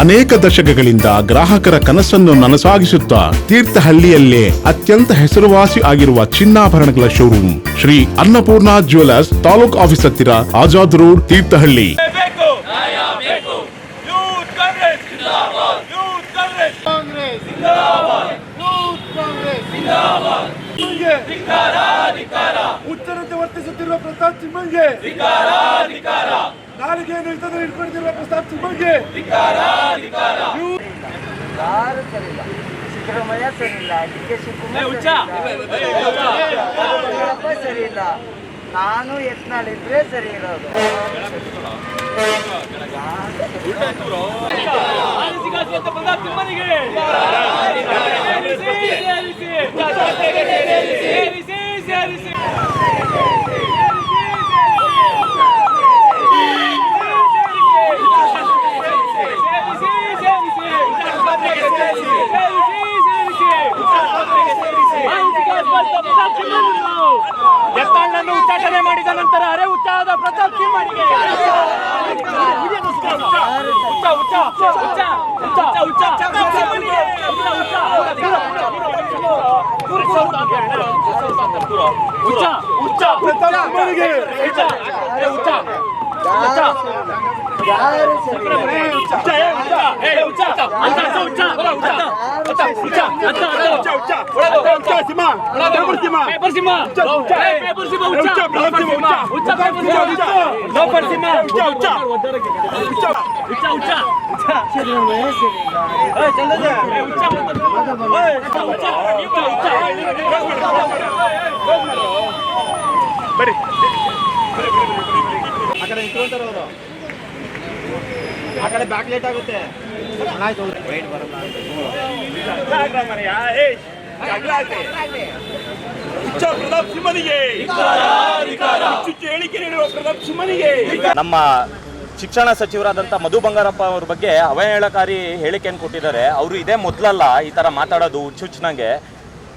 ಅನೇಕ ದಶಕಗಳಿಂದ ಗ್ರಾಹಕರ ಕನಸನ್ನು ನನಸಾಗಿಸುತ್ತಾ ತೀರ್ಥಹಳ್ಳಿಯಲ್ಲೇ ಅತ್ಯಂತ ಹೆಸರುವಾಸಿ ಆಗಿರುವ ಚಿನ್ನಾಭರಣಗಳ showroom Shri Annapurna jewellers taluk office ಹತ್ತಿರ ಆಜಾದ್ ರೋಡ್, ತೀರ್ಥಹಳ್ಳಿ. ಉತ್ತರಕ್ಕೆ ವರ್ತಿಸುತ್ತಿರುವ ಪ್ರತಾಪ್ ಸಿಂಹಂಗೆ ನಾಲಿಗೆಯನ್ನು ಹಿಡಿತದಲ್ಲಿ ಇಟ್ಕೊಂಡಿರುವ ಪ್ರತಾಪ್ ಸಿಂಹಂಗೆ ಯಾರು ಸರಿಯಿಲ್ಲ ಸಿದ್ದರಾಮಯ್ಯ ಸರಿಯಿಲ್ಲ ಡಿ ಕೆ ಶಿವಕುಮಾರ್ ಯಡಿಯೂರಪ್ಪ ಸರಿಯಿಲ್ಲ. ನಾನು ಯತ್ನಾಳಿದ್ರೆ ಸರಿ ಇರೋದು ಎತ್ತಾಳನ್ನು ಉಚ್ಚಾಟನೆ ಮಾಡಿದ ನಂತರ ಅರೆ ಉಚ್ಚಾದ ಪ್ರತಾಪ್ ಸಿಂಹನಿಗೆ ಉಚ್ಚ ಉಚ್ಚ ಉಚ್ಚ ಉಚ್ಚ ಉಚ್ಚ ಉಚ್ಚ ಪ್ರತಾಪ್ ಸಿಂಹನಿಗೆ ಉಚ್ಚ ಉಚ್ಚ ಪ್ರತಾಪ್ ಸಿಂಹನಿಗೆ ಉಚ್ಚ ಯಾರು ಸರಿ ಸಿದ್ದರಾಮಯ್ಯ ಸರಿಯಿಲ್ಲ ಆ ಕಡೆ ಬ್ಯಾಕ್ ಲೇಟ್ ಆಗುತ್ತೆ. ಪ್ರತಾಪ್ ಸಿಂಹನಿಗೆ ಹುಚ್ಚುಚ್ಚು ಹೇಳಿಕೆ ನೀಡುವ ಪ್ರತಾಪ್ ಸಿಂಹನಿಗೆ ನಮ್ಮ ಶಿಕ್ಷಣ ಸಚಿವರಾದಂಥ ಮಧು ಬಂಗಾರಪ್ಪ ಅವ್ರ ಬಗ್ಗೆ ಅವಹೇಳಕಾರಿ ಹೇಳಿಕೆಯನ್ನು ಕೊಟ್ಟಿದ್ದಾರೆ. ಅವರು ಇದೇ ಮೊದಲಲ್ಲ ಈ ಥರ ಮಾತಾಡೋದು ಹುಚ್ಚುಚ್ಚನಾಗೆ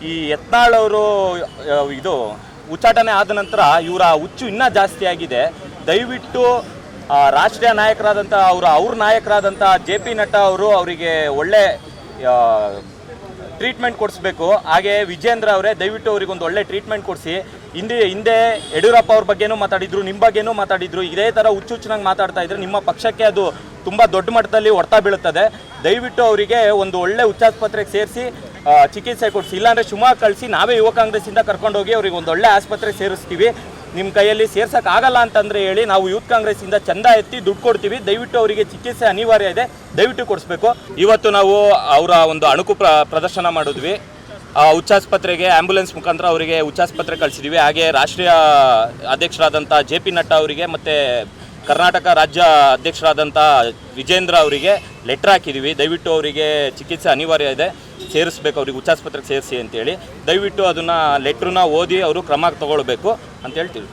ಈ ಯತ್ನಾಳ್ ಅವರು ಇದು ಉಚ್ಚಾಟನೆ ಆದ ನಂತರ ಇವರ ಹುಚ್ಚು ಇನ್ನೂ ಜಾಸ್ತಿ ಆಗಿದೆ. ದಯವಿಟ್ಟು ರಾಷ್ಟ್ರೀಯ ನಾಯಕರಾದಂಥ ಅವರು ಅವ್ರ ನಾಯಕರಾದಂಥ ಜೆ ಪಿ ನಡ್ಡಾ ಅವರು ಅವರಿಗೆ ಒಳ್ಳೆ ಟ್ರೀಟ್ಮೆಂಟ್ ಕೊಡಿಸ್ಬೇಕು. ಹಾಗೆ ವಿಜೇಂದ್ರ ಅವರೇ, ದಯವಿಟ್ಟು ಅವ್ರಿಗೆ ಒಂದು ಒಳ್ಳೆ ಟ್ರೀಟ್ಮೆಂಟ್ ಕೊಡಿಸಿ. ಹಿಂದೆ ಹಿಂದೆ ಯಡಿಯೂರಪ್ಪ ಅವ್ರ ಬಗ್ಗೆನೂ ಮಾತಾಡಿದ್ರು ನಿಮ್ಮ ಬಗ್ಗೆನೂ ಮಾತಾಡಿದ್ರು. ಇದೇ ಥರ ಹುಚ್ಚುಚ್ಚನಾಗಿ ಮಾತಾಡ್ತಾ ಇದ್ರೆ ನಿಮ್ಮ ಪಕ್ಷಕ್ಕೆ ಅದು ತುಂಬ ದೊಡ್ಡ ಮಟ್ಟದಲ್ಲಿ ಹೊಡ್ತಾ ಬೀಳುತ್ತದೆ. ದಯವಿಟ್ಟು ಅವರಿಗೆ ಒಂದು ಒಳ್ಳೆ ಉಚ್ಚಾಸ್ಪತ್ರೆಗೆ ಸೇರಿಸಿ ಚಿಕಿತ್ಸೆ ಕೊಡಿಸಿ. ಇಲ್ಲಾಂದರೆ ಶಿವಮೊಗ್ಗ ಕಳಿಸಿ, ನಾವೇ ಯುವ ಕಾಂಗ್ರೆಸ್ಸಿಂದ ಕರ್ಕೊಂಡೋಗಿ ಅವ್ರಿಗೆ ಒಂದು ಒಳ್ಳೆ ಆಸ್ಪತ್ರೆಗೆ ಸೇರಿಸ್ತೀವಿ. ನಿಮ್ಮ ಕೈಯಲ್ಲಿ ಸೇರ್ಸಕ್ ಆಗಲ್ಲ ಅಂತಂದ್ರೆ ಹೇಳಿ ನಾವು ಯೂತ್ ಕಾಂಗ್ರೆಸ್ಸಿಂದ ಚಂದ ಎತ್ತಿ ದುಡ್ಡು ಕೊಡ್ತೀವಿ. ದಯವಿಟ್ಟು ಅವರಿಗೆ ಚಿಕಿತ್ಸೆ ಅನಿವಾರ್ಯ ಇದೆ. ದಯವಿಟ್ಟು ಕೊಡಿಸ್ಬೇಕು. ಇವತ್ತು ನಾವು ಅವರ ಒಂದು ಅಣುಕು ಪ್ರ ಪ್ರದರ್ಶನ ಮಾಡಿದ್ವಿ. ಆ ಹುಚ್ಚಾಸ್ಪತ್ರೆಗೆ ಆಂಬ್ಯುಲೆನ್ಸ್ ಮುಖಾಂತರ ಅವರಿಗೆ ಉಚ್ಚಾಸ್ಪತ್ರೆ ಕಳಿಸಿದ್ವಿ. ಹಾಗೆ ರಾಷ್ಟ್ರೀಯ ಅಧ್ಯಕ್ಷರಾದಂಥ ಜೆ ಪಿ ನಡ್ಡಾ ಅವರಿಗೆ ಮತ್ತು ಕರ್ನಾಟಕ ರಾಜ್ಯ ಅಧ್ಯಕ್ಷರಾದಂಥ ವಿಜೇಂದ್ರ ಅವರಿಗೆ ಲೆಟ್ರ್ ಹಾಕಿದ್ದೀವಿ ದಯವಿಟ್ಟು ಅವರಿಗೆ ಚಿಕಿತ್ಸೆ ಅನಿವಾರ್ಯ ಇದೆ. ಸೇರಿಸ್ಬೇಕು, ಅವ್ರಿಗೆ ಉಚ್ಚಾಸ್ಪತ್ರೆಗೆ ಸೇರಿಸಿ ಅಂತೇಳಿ. ದಯವಿಟ್ಟು ಅದನ್ನು ಲೆಟ್ರನ್ನ ಓದಿ ಅವರು ಕ್ರಮ ತಗೊಳ್ಬೇಕು. ಅಂತ ಹೇಳ್ತೀವಿ